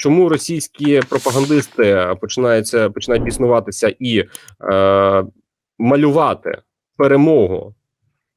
чому російські пропагандисти починаються починають біснуватися і е, малювати перемогу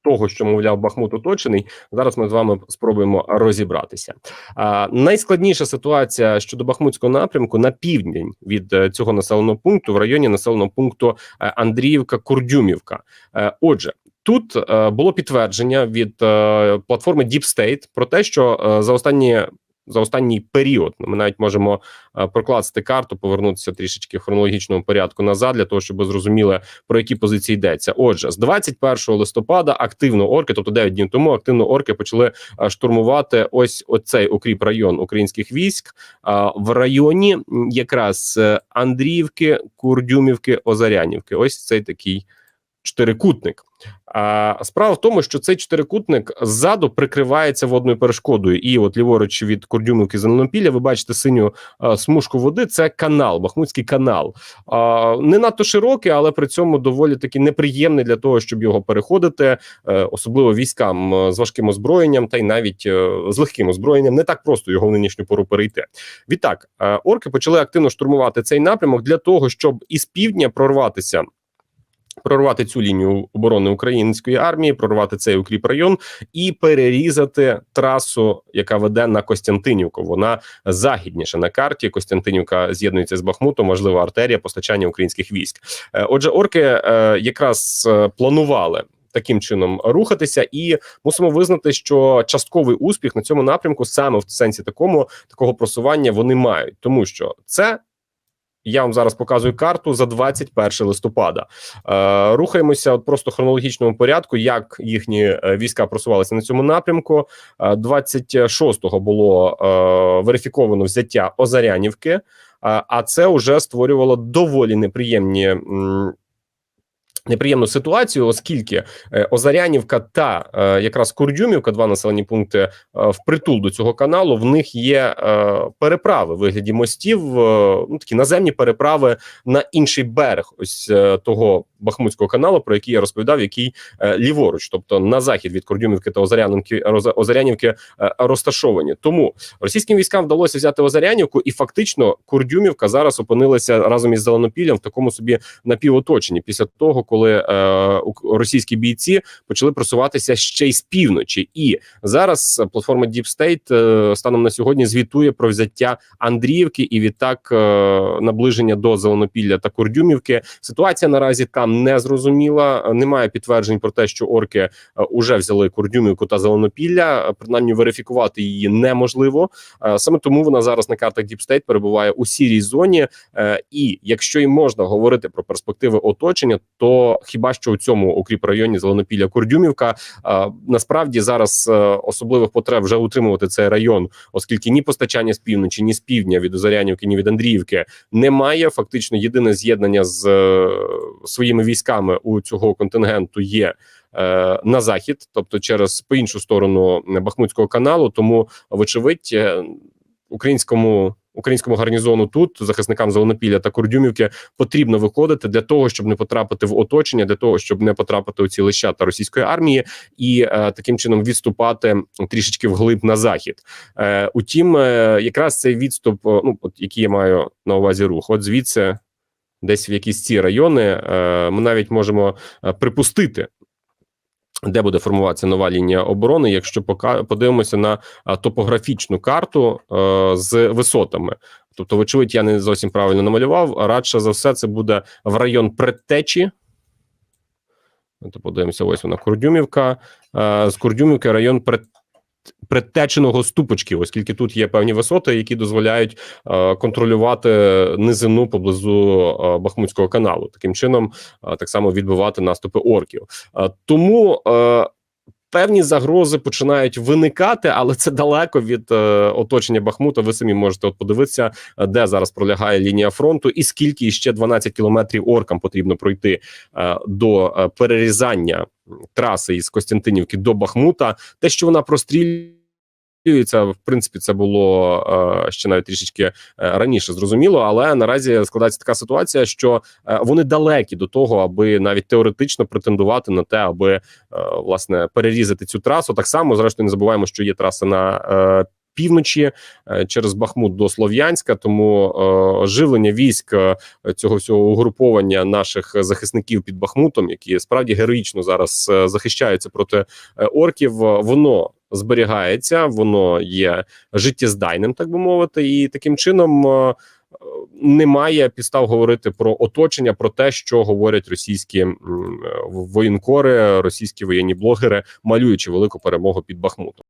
того, що мовляв Бахмут оточений. Зараз ми з вами спробуємо розібратися. А, найскладніша ситуація щодо Бахмутського напрямку на південь від е, цього населеного пункту в районі населеного пункту е, Андріївка Курдюмівка. Е, отже. Тут е, було підтвердження від е, платформи Deep State про те, що е, за останні за останній період ми навіть можемо е, прокласти карту, повернутися трішечки в хронологічному порядку назад, для того, щоб зрозуміли про які позиції йдеться. Отже, з 21 листопада активно орки, тобто 9 днів тому, активно орки почали е, штурмувати ось оцей укріп район українських військ е, в районі якраз Андріївки, Курдюмівки, Озарянівки. Ось цей такий чотирикутник. А справа в тому, що цей чотирикутник ззаду прикривається водною перешкодою, і от ліворуч від Кордюмівки Зеленопілля, ви бачите синю а, смужку води. Це канал, Бахмутський канал. А, не надто широкий, але при цьому доволі таки неприємний для того, щоб його переходити, е, особливо військам е, з важким озброєнням, та й навіть е, з легким озброєнням. Не так просто його в нинішню пору перейти. Відтак е, орки почали активно штурмувати цей напрямок для того, щоб із півдня прорватися прорвати цю лінію оборони української армії, прорвати цей укріп район і перерізати трасу, яка веде на Костянтинівку. Вона західніше на карті. Костянтинівка з'єднується з Бахмутом. Важлива артерія постачання українських військ. Е, Отже, орки е, якраз е, планували. Таким чином рухатися, і мусимо визнати, що частковий успіх на цьому напрямку саме в сенсі такому такого просування вони мають, тому що це я вам зараз показую карту за 21 листопада. Е, Рухаємося от просто в хронологічному порядку, як їхні е, війська просувалися на цьому напрямку. Е, 26-го було е, верифіковано взяття Озарянівки, е, а це вже створювало доволі неприємні. м, Неприємну ситуацію, оскільки е, Озарянівка та е, якраз Курдюмівка, два населені пункти е, впритул до цього каналу. В них є переправи в вигляді мостів, ну такі наземні переправи на інший берег, ось того Бахмутського каналу, про який я розповідав, який ліворуч, тобто на захід від Курдюмівки та Озарянівки, Озарянівки розташовані. Тому російським військам вдалося взяти Озарянівку, і фактично Курдюмівка зараз опинилася разом із Зеленопіллям в такому собі напівоточенні після того, коли е, російські бійці почали просуватися ще й з півночі. І зараз платформа Deep State е, станом на сьогодні звітує про взяття Андріївки і відтак е, наближення до Зеленопілля та Курдюмівки. Ситуація наразі там не зрозуміла. Немає підтверджень про те, що орки уже взяли Курдюмівку та Зеленопілля. Принаймні верифікувати її неможливо. Саме тому вона зараз на картах Deep State перебуває у сірій зоні. І якщо і можна говорити про перспективи оточення, то хіба що у цьому укріп районі Зеленопілля Курдюмівка насправді зараз е, особливих потреб вже утримувати цей район, оскільки ні постачання з півночі, ні з півдня від Озарянівки, ні від Андріївки немає. Фактично, єдине з'єднання з е, своїми військами у цього контингенту є. е, На захід, тобто через по іншу сторону Бахмутського каналу, тому вочевидь українському українському гарнізону тут захисникам Зеленопілля та Курдюмівки потрібно виходити для того, щоб не потрапити в оточення, для того, щоб не потрапити у ці лищата російської армії, і е, таким чином відступати трішечки вглиб на захід. Е, утім, е, якраз цей відступ, е, ну от який я маю на увазі рух, от звідси. Десь в якісь ці райони е, ми навіть можемо е, припустити, де буде формуватися нова лінія оборони, якщо пока подивимося на топографічну карту е, з висотами. Тобто, вочевидь, я не зовсім правильно намалював. Радше за все, це буде в район предтечі. Тобто, подивимося, ось вона Курдюмівка. Е, з Курдюмівки район пред, предтеченого ступочки, оскільки тут є певні висоти, які дозволяють е, контролювати низину поблизу е, Бахмутського каналу. Таким чином, е, так само відбивати наступи орків. Е, Тому е, певні загрози починають виникати, але це далеко від е, оточення Бахмута. Ви самі можете от подивитися, е, де зараз пролягає лінія фронту, і скільки ще 12 кілометрів оркам потрібно пройти е, до е, перерізання траси із Костянтинівки до Бахмута. Те, що вона прострілює. Це в принципі це було е, ще навіть трішечки е, раніше зрозуміло, але наразі складається така ситуація, що е, вони далекі до того, аби навіть теоретично претендувати на те, аби власне перерізати цю трасу. Так само, зрештою, не забуваємо, що є траса на півночі через Бахмут до Слов'янська. Тому е, живлення військ цього всього угруповання наших захисників під Бахмутом, які справді героїчно зараз захищаються проти орків, воно зберігається, воно є життєздайним, так би мовити, і таким чином. е, Немає підстав говорити про оточення, про те, що говорять російські е, воєнкори, російські воєнні блогери, малюючи велику перемогу під Бахмутом.